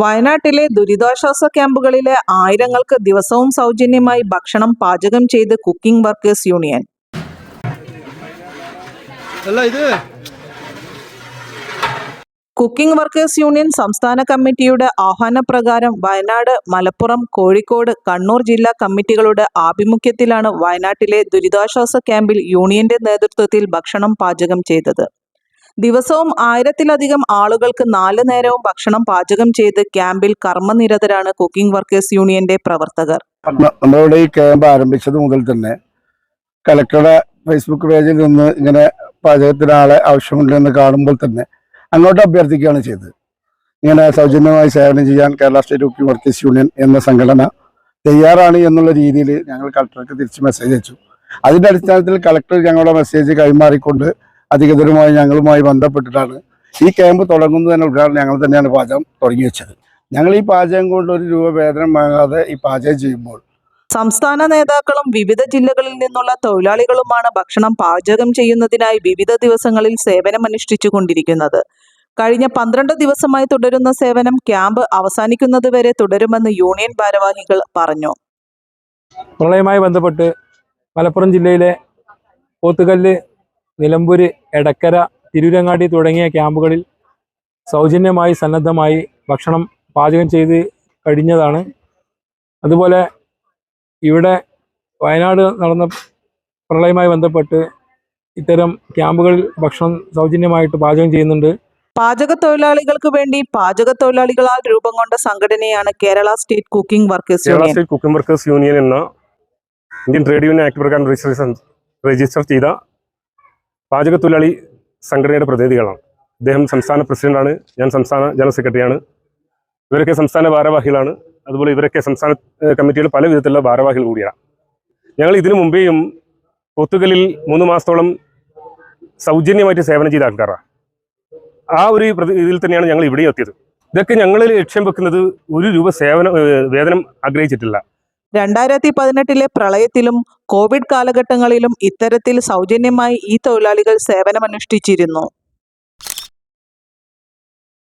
വയനാട്ടിലെ ദുരിതാശ്വാസ ക്യാമ്പുകളിലെ ആയിരങ്ങൾക്ക് ദിവസവും സൗജന്യമായി ഭക്ഷണം പാചകം ചെയ്ത് cooking workers union. Cooking workers union സംസ്ഥാന കമ്മിറ്റിയുടെ ആഹ്വാനപ്രകാരം വയനാട് മലപ്പുറം കോഴിക്കോട് കണ്ണൂർ ജില്ലാ കമ്മിറ്റികളുടെ ആഭിമുഖ്യത്തിലാണ് വയനാട്ടിലെ ദുരിതാശ്വാസ ക്യാമ്പിൽ യൂണിയന്റെ നേതൃത്വത്തിൽ ഭക്ഷണം പാചകം ചെയ്തത്. ദിവസവും ആയിരത്തിലധികം ആളുകൾക്ക് നാലു നേരവും ഭക്ഷണം പാചകം ചെയ്ത് ക്യാമ്പിൽ കർമ്മനിരതരാണ് കുക്കിംഗ് വർക്കേഴ്സ് യൂണിയന്റെ പ്രവർത്തകർ. നമ്മളിവിടെ ഈ ക്യാമ്പ് ആരംഭിച്ചത് മുതൽ തന്നെ കലക്ടറുടെ ഫേസ്ബുക്ക് പേജിൽ നിന്ന് ഇങ്ങനെ പാചകത്തിനാളെ ആളെ ആവശ്യമുണ്ട് കാണുമ്പോൾ തന്നെ അങ്ങോട്ട് അഭ്യർത്ഥിക്കുകയാണ് ചെയ്തത്. ഇങ്ങനെ സൗജന്യമായി സേവനം ചെയ്യാൻ Kerala state cooking workers union എന്ന സംഘടന തയ്യാറാണ് എന്നുള്ള രീതിയിൽ ഞങ്ങൾ കളക്ടർക്ക് തിരിച്ച് മെസ്സേജ് അയച്ചു. അതിന്റെ അടിസ്ഥാനത്തിൽ കളക്ടർ ഞങ്ങളുടെ മെസ്സേജ് കൈമാറിക്കൊണ്ട് അധികൃതരുമായി ഞങ്ങളുമായി ബന്ധപ്പെട്ടിട്ടാണ് ഈ ക്യാമ്പ് തുടങ്ങുന്നത് തന്നെ ഉദ്ഘാടനം ഞങ്ങൾ തന്നെയാണ് പാചകം തുടങ്ങി വെച്ചത്. ഞങ്ങൾ ഈ പാചകം കൊണ്ട് ഒരു രൂപ വേതനം വാങ്ങാതെ ഈ പാചകം ചെയ്യുമ്പോൾ സംസ്ഥാന നേതാക്കളും വിവിധ ജില്ലകളിൽ നിന്നുള്ള തൊഴിലാളികളുമാണ് ഭക്ഷണം പാചകം ചെയ്യുന്നതിനായി വിവിധ ദിവസങ്ങളിൽ സേവനമനുഷ്ഠിച്ചു കൊണ്ടിരിക്കുന്നത്. കഴിഞ്ഞ പന്ത്രണ്ട് ദിവസമായി തുടരുന്ന സേവനം ക്യാമ്പ് അവസാനിക്കുന്നതുവരെ തുടരുമെന്ന് യൂണിയൻ ഭാരവാഹികൾ പറഞ്ഞു. പ്രളയവുമായി ബന്ധപ്പെട്ട് മലപ്പുറം ജില്ലയിലെ പോത്തുകല്ല് നിലമ്പൂര് എടക്കര തിരൂരങ്ങാടി തുടങ്ങിയ ക്യാമ്പുകളിൽ സൗജന്യമായി സന്നദ്ധമായി ഭക്ഷണം പാചകം ചെയ്ത് കഴിഞ്ഞതാണ്. അതുപോലെ ഇവിടെ വയനാട് നടന്ന പ്രളയമായി ബന്ധപ്പെട്ട് ഇത്തരം ക്യാമ്പുകളിൽ ഭക്ഷണം സൗജന്യമായിട്ട് പാചകം ചെയ്യുന്നുണ്ട്. പാചക തൊഴിലാളികൾക്ക് വേണ്ടി പാചക തൊഴിലാളികളാൽ രൂപം കൊണ്ട സംഘടനയാണ് Kerala state cooking workers Kerala union. State cooking workers union എന്ന ഇന്ത്യൻ ട്രേഡ് യൂണിയൻ ആക്ട് പ്രകാരം രജിസ്റ്റർ ചെയ്ത പാചക തൊഴിലാളി സംഘടനയുടെ പ്രതിനിധികളാണ്. അദ്ദേഹം സംസ്ഥാന പ്രസിഡന്റാണ് ഞാൻ സംസ്ഥാന ജനറൽ സെക്രട്ടറിയാണ്. ഇവരൊക്കെ സംസ്ഥാന ഭാരവാഹികളാണ്. അതുപോലെ ഇവരൊക്കെ സംസ്ഥാന കമ്മിറ്റികൾ പല വിധത്തിലുള്ള ഭാരവാഹികൾ കൂടിയാണ്. ഞങ്ങൾ ഇതിനു മുമ്പേയും പോത്തുകലിൽ മൂന്ന് മാസത്തോളം സൗജന്യമായിട്ട് സേവനം ചെയ്ത ആൾക്കാരാണ്. ആ ഒരു ഇതിൽ തന്നെയാണ് ഞങ്ങൾ ഇവിടെയും എത്തിയത്. ഇതൊക്കെ ഞങ്ങൾ ലക്ഷ്യം വെക്കുന്നത് ഒരു രൂപ സേവനം വേതനം ആഗ്രഹിച്ചിട്ടില്ല. രണ്ടായിരത്തി പതിനെട്ടിലെ പ്രളയത്തിലും കോവിഡ് കാലഘട്ടങ്ങളിലും ഇത്തരത്തിൽ സൗജന്യമായി ഈ തൊഴിലാളികൾ സേവനമനുഷ്ഠിച്ചിരുന്നു.